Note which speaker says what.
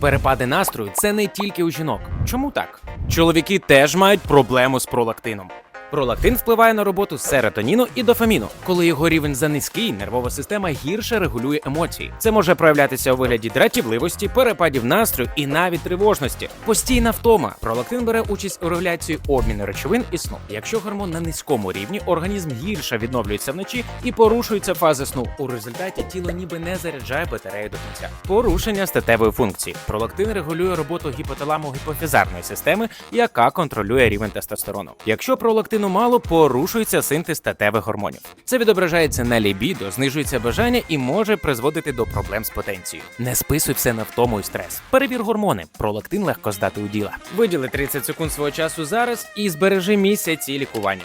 Speaker 1: Перепади настрою це не тільки у жінок. Чому так? Чоловіки теж мають проблему з пролактином. Пролактин впливає на роботу серотоніну і дофаміну. Коли його рівень занизький, нервова система гірше регулює емоції. Це може проявлятися у вигляді дратівливості, перепадів настрою і навіть тривожності. Постійна втома. Пролактин бере участь у регуляції обміну речовин і сну. Якщо гормон на низькому рівні, організм гірше відновлюється вночі і порушуються фази сну. У результаті тіло ніби не заряджає батарею до кінця. Порушення статевої функції. Пролактин регулює роботу гіпоталамо гіпофізарної системи, яка контролює рівень тестостерону. Якщо пролактину мало, порушується синтез статевих гормонів. Це відображається на лібідо, знижується бажання і може призводити до проблем з потенцією. Не списуй все на втому і стрес. Перевір гормони. Пролактин легко здати у діла. Виділи 30 секунд свого часу зараз і збережи місяці лікування.